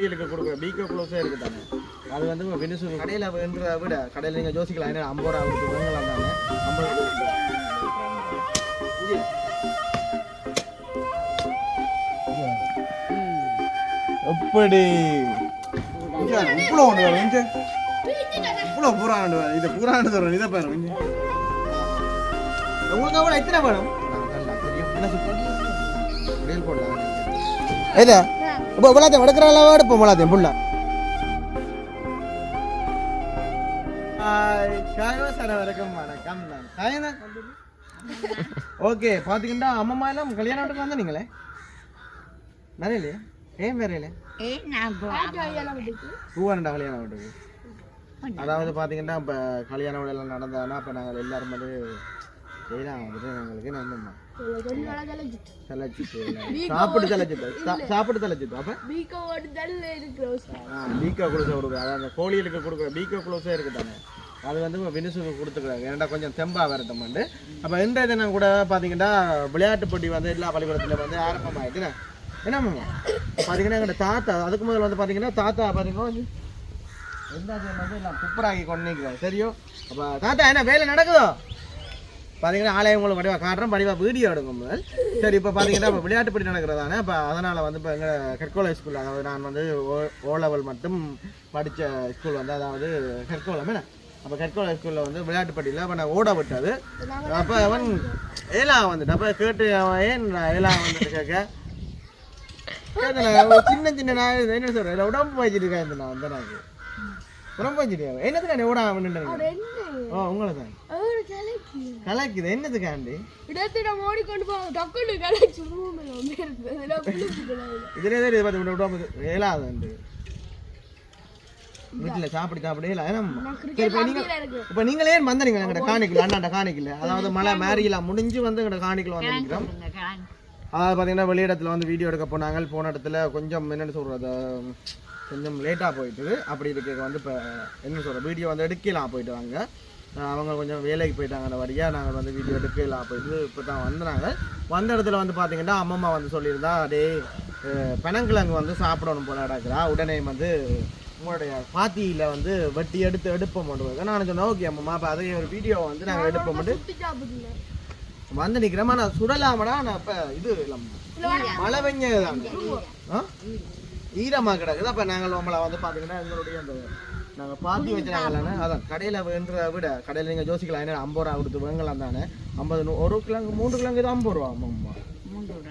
பள்ளிகளுக்கு கொடுக்குற பீக்கோ க்ளோஸே இருக்கு தானே. அது வந்து வினிசு கடையில் வேண்டுறத விட கடையில் நீங்கள் யோசிக்கலாம் ஏன்னா ஐம்பது ரூபா அவருக்கு வாங்கலாம் தானே. ஐம்பது எப்படி இவ்வளோ ஒன்று வரும் இங்கே. இவ்வளோ பூராண்டு வரும் இதை பூராண்டு வரும் இதை பாருங்க உங்களுக்கு அவ்வளோ எத்தனை வேணும் என்ன சுத்தம் ரீல் போடலாம் இப்போ விளாத்தையும் எடுக்கிறாளா எடுப்போம் விளாத்தையும் புள்ள. வணக்கம். வணக்கம் ஓகே பாத்தீங்கன்னா அம்மம்மா எல்லாம் கல்யாண வீட்டுக்கு வந்த நீங்களே? நிறைய இல்லையா ஏன் வேற இல்லை பூவானண்டா கல்யாண வீட்டுக்கு. அதாவது பாத்தீங்கன்னா இப்போ கல்யாண வீடெல்லாம் நடந்தாங்கன்னா அப்போ நாங்கள் எல்லாரும் வந்து எங்களுக்கு நன்மைம்மா தலைச்சிட்டு சாப்பிட்டு தலைச்சிட்டு சாப்பிட்டு தலைச்சிட்டு அப்போ? பீக்கோ குளோஸை கொடுக்குற அதாவது அந்த கோழிகளுக்கு கொடுக்குற பீக்கோ குளோஸே இருக்கு தானே. அது வந்து வினிசுக்கு கொடுத்துக்கிறாங்க ஏன்டா கொஞ்சம் தெம்பா வரட்டும்ண்டு அப்போ இன்றைய தினம் கூட பார்த்தீங்கன்னா விளையாட்டு போட்டி வந்து எல்லா பள்ளிக்கூடத்தில் வந்து ஆரம்பமாயிட்டு என்ன? மாமா? பார்த்தீங்கன்னா எங்களோட தாத்தா அதுக்கு முதல்ல வந்து பார்த்தீங்கன்னா தாத்தா பார்த்தீங்கன்னா எந்த வந்து எல்லாம் குப்பராக்கி கொண்டு நிற்கிறாங்க சரியோ? அப்போ தாத்தா என்ன வேலை நடக்குதோ? பார்த்தீங்கன்னா ஆலயம் உங்களுக்கு வடிவா காட்டுறோம் வடிவா வீடியோ எடுக்கும் சரி இப்போ பார்த்தீங்கன்னா இப்போ விளையாட்டு போட்டி நடக்கிறதானே இப்போ அதனால் வந்து இப்போ எங்கள் கற்கோலை ஸ்கூல் அதாவது நான் வந்து ஓ- ஓ லெவல் மட்டும் படித்த ஸ்கூல் வந்து அதாவது கற்கோலம் என்ன அப்போ கற்கோலை ஸ்கூலில் வந்து விளையாட்டு போட்டியில் அப்போ நான் ஓட விட்டது. அப்போ அவன் ஏலா வந்துட்டு அப்போ கேட்டு அவன் ஏன் ஏலா வந்துட்டு கேட்க? சின்ன சின்ன நான் என்ன சொல்கிறேன் உடம்பு வச்சுட்டு இருக்கேன் இந்த நான் வந்து எனக்கு உடம்பு வச்சுட்டு என்னதுக்கு நான் ஓட நின்று ஓ உங்களை தான்? கலாய்க்குது என்னதுக்காண்டி? இடத்திடம் ஓடிக்கொண்டு போவாங்க டக்குனு கலைச்சு ரூமில் வந்து இருக்குது இதுலேயே தான் இது பார்த்து விடாம ஏலாது வீட்டில் சாப்பிட்டு சாப்பிட சரி, இப்போ நீங்கள் இப்போ நீங்களே வந்தீங்க எங்கள்கிட்ட காணிக்கல அண்ணாண்ட காணிக்கல அதாவது மழை மேரியெல்லாம் முடிஞ்சு வந்து எங்கள்கிட்ட காணிக்கல வந்து நிற்கிறோம் அதாவது பார்த்தீங்கன்னா வெளியிடத்தில் வந்து வீடியோ எடுக்க போனாங்க. போன இடத்துல கொஞ்சம் என்னென்னு சொல்கிறது கொஞ்சம் லேட்டாக போயிட்டு அப்படி இருக்க. வந்து இப்போ என்ன சொல்கிற வீடியோ வந்து எடுக்கலாம் போயிட்டு வாங்க. அவங்க கொஞ்சம் வேலைக்கு போயிட்டாங்க. அந்த வழியாக நாங்கள் வந்து வீடியோ எடுக்கலாம் போயிட்டு இப்போ தான் வந்தாங்க வந்த இடத்துல வந்து பார்த்தீங்கன்னா அம்மம்மா வந்து சொல்லியிருந்தா டே பனங்கிழங்கு வந்து சாப்பிடணும் போல நடக்கிறா உடனே வந்து உங்களுடைய பாத்தியில் வந்து வெட்டி எடுத்து எடுப்போம் கொண்டு நான் சொன்னேன் ஓகே அம்மம்மா அப்போ அதே ஒரு வீடியோ வந்து நாங்கள் எடுப்போம் வந்து நிக்கிறேன் நான் சுடலாமடா நான் இப்ப இது மழை பெஞ்சதான் ஈரமா கிடக்குது. அப்ப நாங்கள் உங்களை வந்து பாத்தீங்கன்னா எங்களுடைய அந்த நாங்க பாத்தி வச்சுனாங்கல்ல அதான் கடையில வேண்டதை விட கடையில நீங்க யோசிக்கலாம் என்ன ஐம்பது ரூபா கொடுத்து வேங்கலாம் தானே. ஐம்பது ஒரு கிலோங்க மூன்று கிலோங்க இது ஐம்பது ரூபா ஆமாம்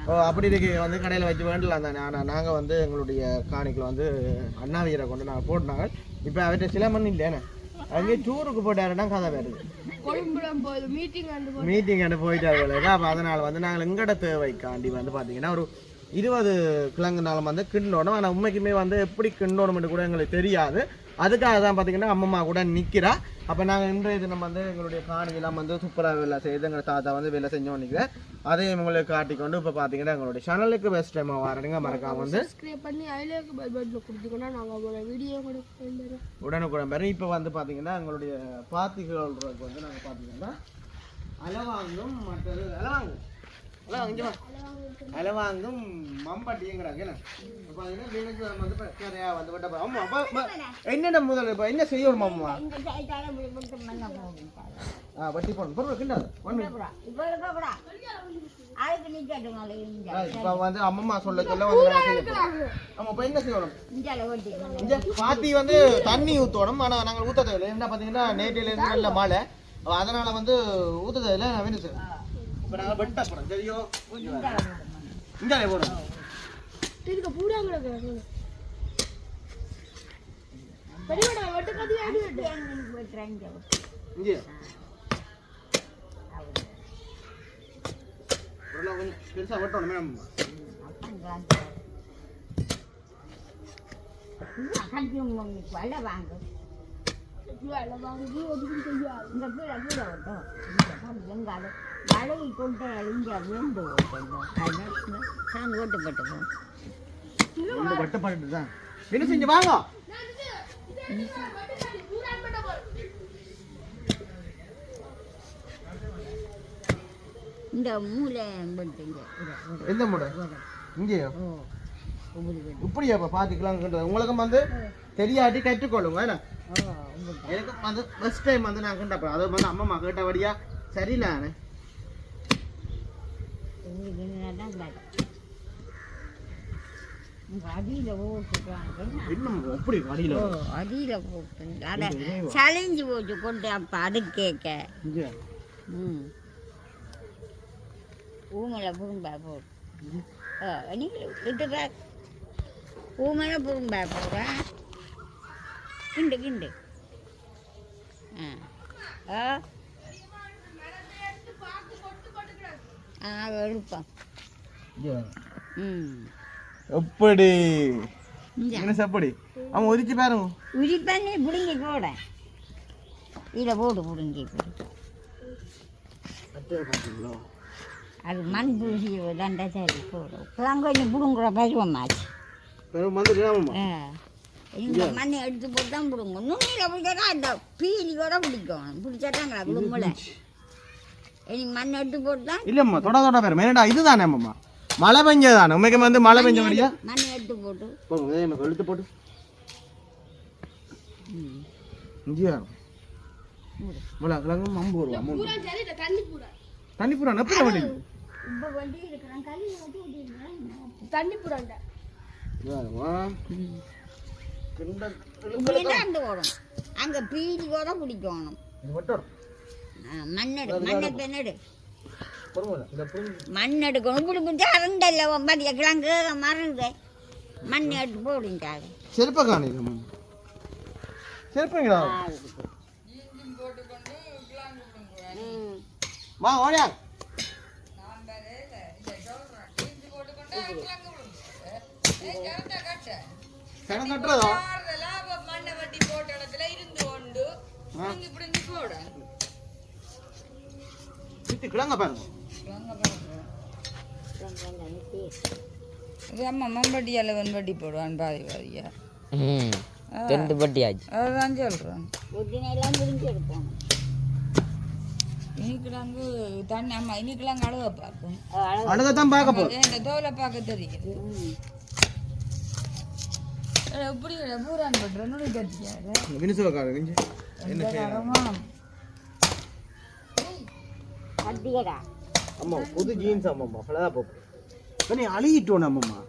ஓ அப்படி இருக்கு வந்து கடையில் வச்சு வேண்டலாம் தானே. ஆனால் நாங்கள் வந்து எங்களுடைய காணிக்கில் வந்து அண்ணாவீரை கொண்டு நாங்கள் போட்டுனாங்க. இப்போ அவர்கிட்ட சில மணி இல்லையானே அங்கேயே டூருக்கு போட்டாருன்னா கதை வருது போகுது மீட்டிங் அண்டு போயிட்டாரு அப்போ அதனால் வந்து நாங்கள் எங்கட தேவைக்காண்டி வந்து பார்த்தீங்கன்னா ஒரு இருபது கிழங்குனாலும் வந்து கிண்டோணும் ஆனால் உண்மைக்குமே வந்து எப்படி கிண்டோணும்னு கூட எங்களுக்கு தெரியாது. அதுக்காக தான் பார்த்தீங்கன்னா அம்மம்மா கூட நிற்கிறா அப்போ நாங்கள் இன்றைய தினம் வந்து எங்களுடைய காணியெல்லாம் வந்து சூப்பராக வேலை செய்து எங்கள் தாத்தா வந்து வேலை செஞ்சோம் நிற்கிறேன் அதையும் உங்களுக்கு காட்டிக்கொண்டு இப்போ பார்த்தீங்கன்னா எங்களுடைய சேனலுக்கு பெஸ்ட் டைம் வரணுங்க. மறக்காம வந்து உடனுக்குடன் பெறும் இப்போ வந்து பார்த்தீங்கன்னா எங்களுடைய பாத்திகளுக்கு வந்து நாங்கள் பார்த்தீங்கன்னா அலவாங்கும் மற்றது அலவாங்கும். அலவாங்கும் மம்பட்டிங்கிறாங்க என்ன? இப்போ பார்த்தீங்கன்னா வீணுக்கு வந்து வந்து என்னென்ன முதல் இப்போ என்ன செய்யணும் அம்மா? ஆ வட்டி போடணும். பொருள் கிண்டாது இப்போ வந்து அம்மம்மா சொல்ல சொல்ல வந்து ஆமாம் இப்போ என்ன செய்யணும்? பாத்தி வந்து தண்ணி ஊற்றணும் ஆனால் நாங்கள் ஊற்ற தேவையில்லை என்ன பார்த்தீங்கன்னா நேற்றிலேருந்து நல்ல மழை அதனால் வந்து ஊற்ற தேவையில்லை நான் வேணும் சார். இப்போ நாங்கள் வெட்ட போகிறோம் சரியோ இங்கே போடுறோம் இதுக்கு பூரா கூட பெரியவடா வெட்டு கதி ஆடி இங்கே. ஒரு கொஞ்சம் பெருசாக வெட்டணும் மேடம். வேலை வாங்கி. ஒதுக்கி செய்யாது ரொம்ப வெட்டப்பட்டு தான் என்ன செஞ்சு வாங்க. இந்த மூளை எந்த மூடை இங்கேயோ? உபரி பண்ணி இப்படி அப்ப பாத்துக்கலாம்ன்றது உங்களுக்கும் வந்து தெரியாட்டி கற்றுக்கொள்ளுங்க உபரி எனக்கு வந்து ஃபர்ஸ்ட் டைம் வந்து நான் கண்டப்பேன் அது வந்து அம்மா கேட்டபடியா சரியில்லை உபரி பண்ணினா தான் பாரு உங்கள் அடியில் போட்டு அதை சளைஞ்சு போட்டு கொண்டு அப்போ அது கேட்க. ம். ஊமலை புரும்பா போடு ஓ நீங்கள் விட்டு பார் ஊமலை புரும்பா போடுறா கிண்டு கிண்டு. ஆ. ஆ. ஆ எழுப்பம் இங்க. ம். எப்படி? எப்படி? அவன் ஒதுக்கி பாருங்க உரிப்பண்ணி பிடுங்கி போட. இதில் போடு பிடுங்கி போடு. அது மண் பூசி தண்டை சரி போடும் இப்போதான் கொஞ்சம் பிடுங்குற பருவமாச்சு பெரும் வந்து. இந்த மண்ணை எடுத்து போட்டு தான் பிடுங்க நுண்ணியில் பிடிச்சா அந்த பீலி கூட பிடிக்கும் பிடிச்சாட்டாங்களா பிடுங்கல இனி மண் எடுத்து போட்டு தான் இல்லம்மா தொட தொட பேர். மேனடா இதுதானே அம்மா? மழை பெஞ்சதானே? உண்மைக்கு வந்து மழை பெஞ்சபடியா மண் எடுத்து போட்டு. போங்க போட்டு ம் இஞ்சியா மூடு. இவ்வளோ கிழங்கு மம்பு வருவா பூரா தண்ணி பூரா. தண்ணி பூரா நெப்பிட வேண்டியது தண்ணி பூராண்ட தான் அந்த ஓடும் அங்கே பீலி கூட பிடிக்கணும் மண்ணெடு மண்ணை பெண்ணெடு பொறுமை இதை புரிஞ்சு. மண் எடுக்கணும். இப்படி பிடிச்சா அருண்டல்ல ஒன்பது கிழங்கு மருது மண் எடுத்து போடுங்காது செருப்பை செருப்பைங்களா? வா ஓடியா வட்டி இடத்துல இருந்து கொண்டு பிடுங்கி பிடுங்கி போட சுத்தி கிழங்க பாருங்க. இது அம்மா மம்பட்டியால வெண்பட்டி போடுவான் பாதி பாதியா ரெண்டு பட்டி ஆச்சு. அதுதான் சொல்கிறேன் எல்லாம் முடிஞ்சு எடுக்கணும் இனிக்கிழங்கு தண்ணி அம்மா இனிக்கிழங்கு அழுக பார்க்கும் அழுகத்தான் பார்க்க போறோம் இந்த தோலை பார்க்க தெரியுது. எப்படி பூரான் பட்டுற நுடி கட்டிக்காரு வினிசுவக்கார நெஞ்சு என்ன செய்யலாம் கத்தியடா அம்மா புது ஜீன்ஸ் நீ அம்மம்மா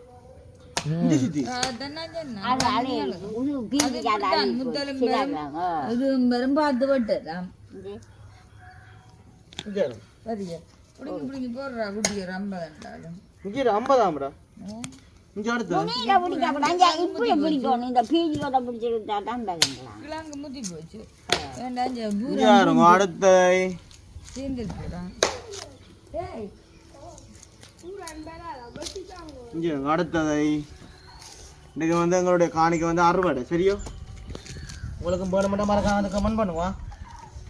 ஐம்பதாம்டா இங்கே அடுத்து. துணியில பிடிக்க கூடாது இப்படி பிடிக்கணும். இந்த பீலியோட பிடிச்சிருந்தா தான் தகுங்களா கிழங்கு முத்தி போச்சு. வேண்டாம் இங்க பூரா இங்கே இருங்க அடுத்த? சீந்தில் போடான் இங்கே இருங்க அடுத்ததை. இன்னைக்கு வந்து எங்களுடைய காணிக்கை வந்து அறுவடை. சரியோ? உங்களுக்கு போன மட்டும் மறக்காம வந்து கமெண்ட் பண்ணுவா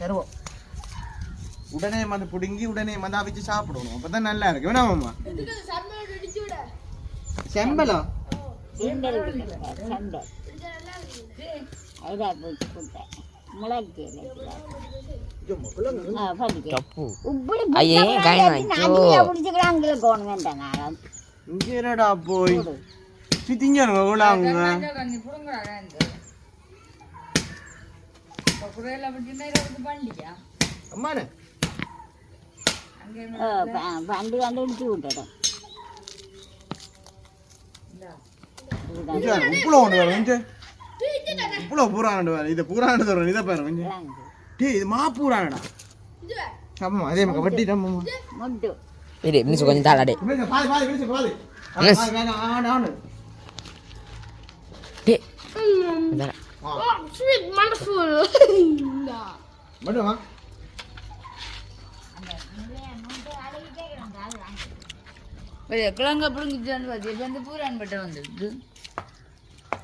தருவோம். உடனே வந்து பிடுங்கி உடனே வந்து அவிச்சு சாப்பிடணும். அப்பதான் நல்லா இருக்கு. வேணாமாம்மா இதுக்கு சர்மையோட அடிச்சு விட செம்பலம் செண்டல் செண்டல் அதுதான் போச்சு கொடுத்தேன் முளைக்கு படிக்க உப்புல ஒன்று வரும் இங்கே. உப்புல பூராண்டு வேறு இதை பூராண்டு தரும் இதை பாரு இங்கே. டேய் இது மா பூரானடா. ஆமாம் அதே மாதிரி வெட்டிட்டோம் மாமா முட்டு இரு மினிசு கொஞ்சம் தாளாடே பாதி பாதி விழிச்சு பாதி Yes. பாதி வேணாம் ஆடு ஆடு டே Oh, sweet, wonderful. மட்டும் வா. கிழங்க பிடுங்கிட்டு வந்து பார்த்து பூரான் பட்டை வந்துடுது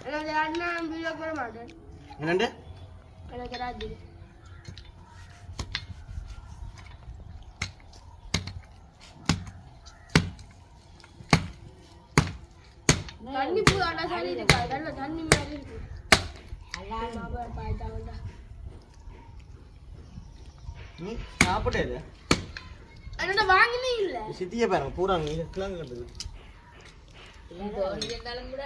அண்ணன் வீடியோ போட மாட்டேன் என்னண்டு எனக்கு ராஜி தண்ணி பூ ஆனா சரி இருக்கா நல்ல தண்ணி மாதிரி இருக்கு பாய்த்தா வந்தா நீ சாப்பிட்டே இது என்னோட வாங்கினே இல்ல சித்தியே பாருங்க பூரா நீ கிழங்கு கட்டுது இருந்தாலும் கூட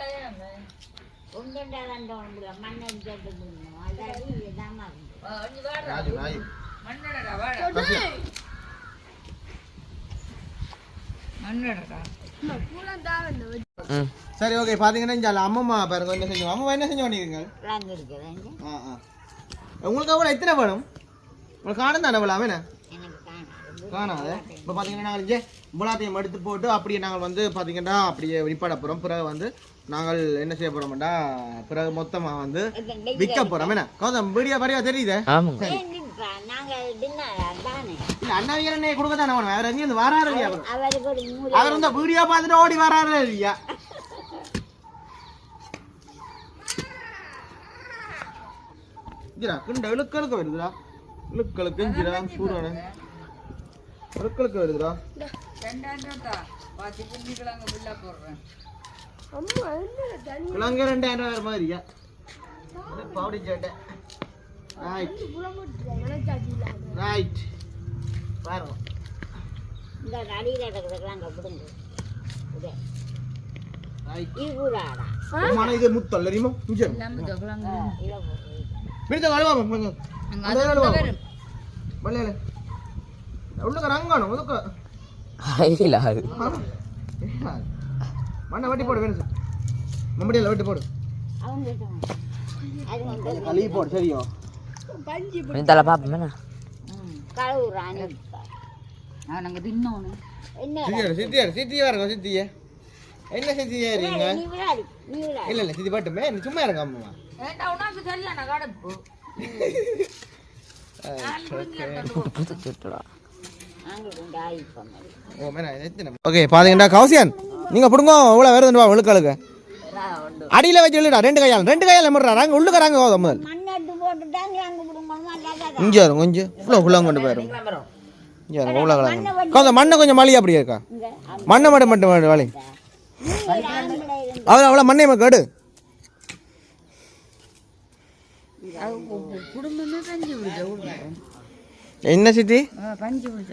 ஒன்றுண்டா ரெண்டு ஒன்று மண்ணை எடுத்து போடணும் அல்லாடி ராஜு ராஜு மண்ணடா வாடா மண்ணடா சரி ஓகே பாத்தீங்கன்னா இங்க அம்மம்மா பாருங்க என்ன செஞ்சோம் அம்மா என்ன செஞ்சு பண்ணிருக்கீங்க ஆ ஆ. உங்களுக்கு அவ்வளோ எத்தனை வேணும்? உங்களுக்கு காணும் தானே அவ்வளோ அவன காணாது. இப்போ பார்த்தீங்கன்னா நாங்கள் முலாத்தையும் எடுத்து போட்டு அப்படியே நாங்கள் வந்து பார்த்தீங்கன்னா அப்படியே விற்பட போகிறோம் பிறகு வந்து நாங்கள் என்ன செய்ய போகிறோம்டா பிறகு மொத்தமாக வந்து விற்க போகிறோம் என்ன? கௌதம் வீடியோ வரையா தெரியுதே? ஆமாங்க. ஏன்ப்பா நாங்கள் டின்னர் தானே இல்லை அண்ணா வீரனே கொடுக்க தானே வேறு எங்கேயும் வராரு இல்லையா அவர்? இந்த வீடியோ பார்த்துட்டு ஓடி வராரு இல்லையா? கிண்ட இழுக்களுக்கு வருதுடா. இழுக்களுக்கு இஞ்சிரா சூடான இழுக்களுக்கு வருதுடா. கிழங்கு ரெண்டாயிரம் வேறு மாதிரியா பவுடி சேட்டை ரைட் ரைட் பாருங்க இந்த அடியில் இருக்கிறதுக்கு அங்கே பிடுங்க இதே இது முத்தல் தெரியுமா இங்கே எல்லாமே தொகலாங்க இதை இல்ல அது. மண்ணை வெட்டி போடு வேணும் மம்படியில் வெட்டி போடு. கழுவி போடு சரியோ. தலை பார்ப்போம் என்ன? சித்தியா இருங்க சித்திய என்ன? சித்தியா இருக்கீங்க இல்ல இல்ல சித்தி பாட்டுமே சும்மா இருங்க அம்மா. சரியான கடப்பு ஓகே பாத்தீங்கன்னா கௌசியன் நீங்க புடுங்க இவ்வளவு வருதுன்னு வா விழுக்கழுக்க அடியில வச்சு விழுடா ரெண்டு கையால் ரெண்டு கையால் எம்முடுறா நாங்க உள்ளுக்கறாங்க கௌதம் முதல். இங்கே வரும் கொஞ்சம் இவ்வளோ ஃபுல்லாக கொண்டு போயிடும் இங்கே வரும் இவ்வளோ கலங்க கொஞ்சம் மண்ணை கொஞ்சம் மழி அப்படியே இருக்கா? மண்ணை மட்டும் மட்டும் மட்டும் வேலை. அவ்வளோ அவ்வளோ மண்ணை கேடு குடும்பமே என்ன சித்தி?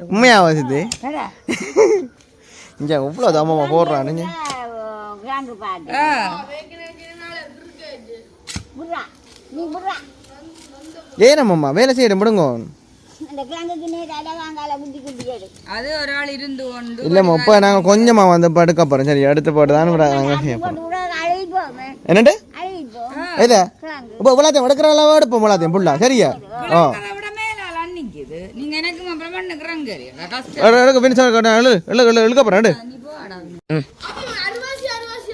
உண்மையாவா சித்தி? இங்கே இவ்வளோ தாமமா போடுறானுங்க கிராண்டு பாட்டு புடுறா நீ புடுறா ஏனம்மா வேலை செய்யற முடுங்க இல்லைம்மா இப்போ நாங்கள் கொஞ்சமாக வந்து படுக்க போகிறோம் சரி அடுத்து போட்டு தான் அழுகிப்போம் இல்லை கிராங்கு இப்போ இவ்வளோத்தையும் எடுக்கிற அளவு எடுப்போம் இவ்வளோத்தையும் புள்ளா சரியா? ஆ அதை விட மேலால அன்னிக்குது நீங்க எனக்கு அப்புறம் பண்ணுக்குறாங்க கஷ்டம். எடு, எடுக்க பின்னிச்சு எழு எழு எழு நீ போடா அருவாசி அருவாசி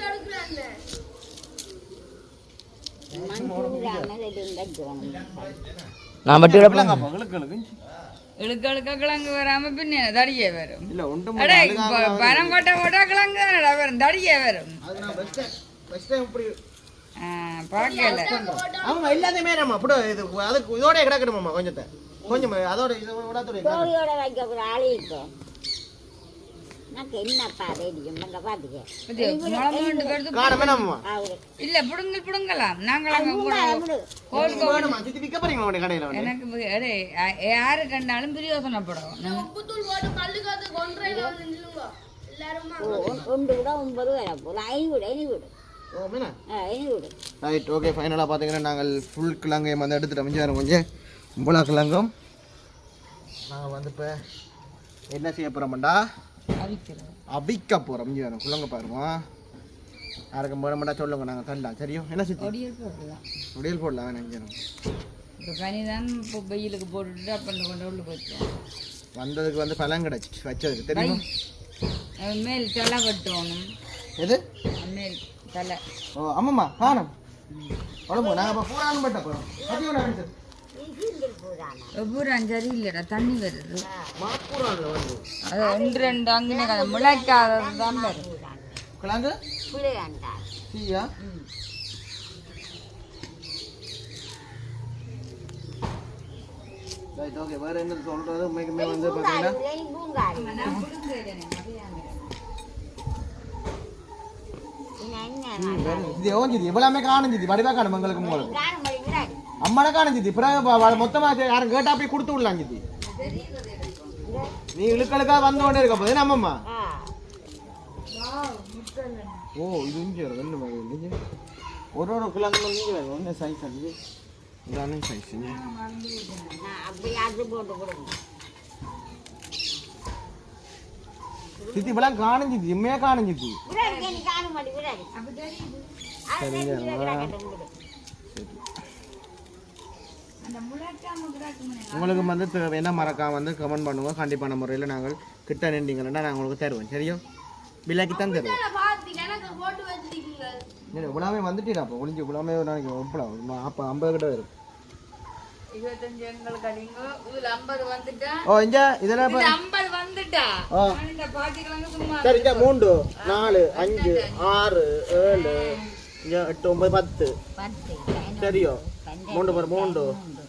நான் இழுக்க கிழங்கு வராம பின்ன தடியே வரும். அடே பணம் கொட்ட கொட்ட கிழங்கு தானடா வரும் தடியே வரும். பார்க்கல. ஆமாம் எல்லாத்தையுமே நம்ம அப்படி இது அதுக்கு இதோட கிடக்கணுமாம்மா கொஞ்சத்தை. கொஞ்சம் அதோட இதை விடாத்தோட கோழியோட வைக்கக்கூட அழுகிப்போம் எனக்கு என்னப்பா ரேடியம் நாங்க பாத்துக்க. இது முளமூண்டு கருத்து காணமே நம்மம்மா அவரு. இல்ல புடுங்க புடுங்கலாம். நாங்களாம் எனக்கு யாரு கண்டாலும் பிரயோசனப்படும் ஒன்று விட ஒன்பது வர போல ஐநூறு விடு ஐநூறு. ரைட் ஓகே ஃபைனலாக பார்த்தீங்கன்னா நாங்கள் ஃபுல் கிழங்கையும் வந்து எடுத்துட்டு அமைஞ்சாரு கொஞ்சம் இவ்வளோ கிழங்கும். நாங்கள் வந்து இப்போ என்ன செய்ய போகிறோம்டா அவிக்க போகிறோம் வரும். குழங்க பாருங்க. யாருக்கு போட சொல்லுங்க நாங்கள் தரலாம் சரியோ என்ன சித்தி? கொடியல் போடலாம் முடியல் போடலாம் வேணாம் இங்கே வரும். இப்போ இப்போ வெயிலுக்கு போட்டுட்டு அப்போ கொண்டு உள்ள போச்சோம் வந்ததுக்கு வந்து பழம் கிடச்சி வச்சதுக்கு. தெரியுமா? மேல் தலை வெட்டணும் எது? தலை. ஓ ஆமாம்மா காணும். உடம்பு நாங்கள் இப்போ பூரான் பட்ட போகிறோம் தண்ணி வருது. அது ஒன்று ரெண்டு அங்கே கதை. முளைக்காதது தான் வரும் கிழங்கு? புளியாண்டா டீயா? Right okay. வேற என்ன சொல்றது? உண்மைக்குமே வந்து பார்த்தீங்கன்னா இது என்ன ஜிதி இவ்வளவுமே காணும் ஜிதி வடிவா காணும் எங்களுக்கு உங்களுக்கு காணும்படி காணும் ஜிதி காணுஞ்சிது பிறகு ப- யாரும் கேட்டா போய் கொடுத்து விடலாம் ஜிதி நீ இழுக்களுக்கா வந்து கொண்டே இருக்க போது நம்மம்மா ஓ இது இங்கே ரெண்டு மாதிரி இல்லைங்க ஒரு ஒரு கிழங்கு நீங்கள் வேணும் ஒன்று சைஸ் அஞ்சு இதானே சைஸ் அப்படியே அது போட்டு கொடுங்க சித்தி இப்பெல்லாம் காணிஞ்சிச்சு இம்மையாக காணிஞ்சிச்சு விடாது நீ காண மாட்டேன் விடாது அது சரிங்க, தெரிஞ்சு அம்மா. கிடக்கட்டும் விடு. உங்களுக்கு வந்து தேவையான மறக்காம வந்து கமெண்ட் பண்ணுங்க. கண்டிப்பான முறையில் நாங்கள் கிட்ட நின்றீங்கன்னா நாங்கள் உங்களுக்கு தருவோம் சரியா? விலைக்கு தான் தருவோம் இவ்வளோவே வந்துட்டீரா அப்போ. ஒளிஞ்சு இவ்வளோவே ஒரு நாளைக்கு அப்போ ஐம்பது கிட்ட வரும். இருபத்தஞ்சு எங்களுக்கு அடிங்க இதுல ஐம்பது வந்துட்டா? ஓ இங்க இதில் ஐம்பது வந்துட்டா? இந்த பாட்டிக்கலாங்க சும்மா சரி இங்க மூன்று நாலு அஞ்சு ஆறு ஏழு இங்க எட்டு ஒன்பது பத்து. சரியோ? மூன்று பேர் மூன்று.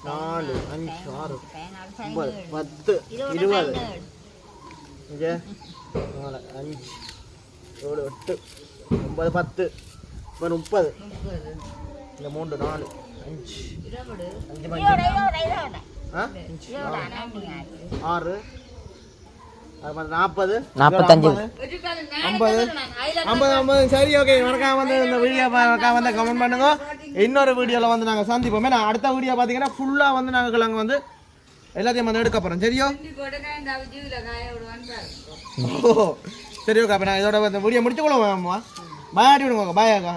நாலு அஞ்சு ஆறு பதினாறு ஒன்பது பதினேழு. பத்து இருபது இருபது. பதினேழு இங்க? நாலு அஞ்சு ஏழு எட்டு ஒன்பது பத்து இப்போ முப்பது. இந்த மூன்று நாலு. ஆறு அது மாதிரி நாற்பது நாற்பத்தஞ்சு. ஐம்பது ஐம்பது ஐம்பது சரி ஓகே வணக்கம் வந்து இந்த வீடியோ வணக்கம் வந்து கமெண்ட் பண்ணுங்க இன்னொரு வீடியோவில் வந்து நாங்கள் சந்திப்போமே நான் அடுத்த வீடியோ பார்த்தீங்கன்னா ஃபுல்லாக வந்து நாங்கள் கிழங்கு வந்து எல்லாத்தையும் வந்து எடுக்க போகிறோம் சரியா ஓ சரி ஓகே அப்போ நான் இதோட இந்த வீடியோ முடிச்சுக்கொள்ளுவோம் பாய் ஆட்டி விடுங்க பாய் அக்கா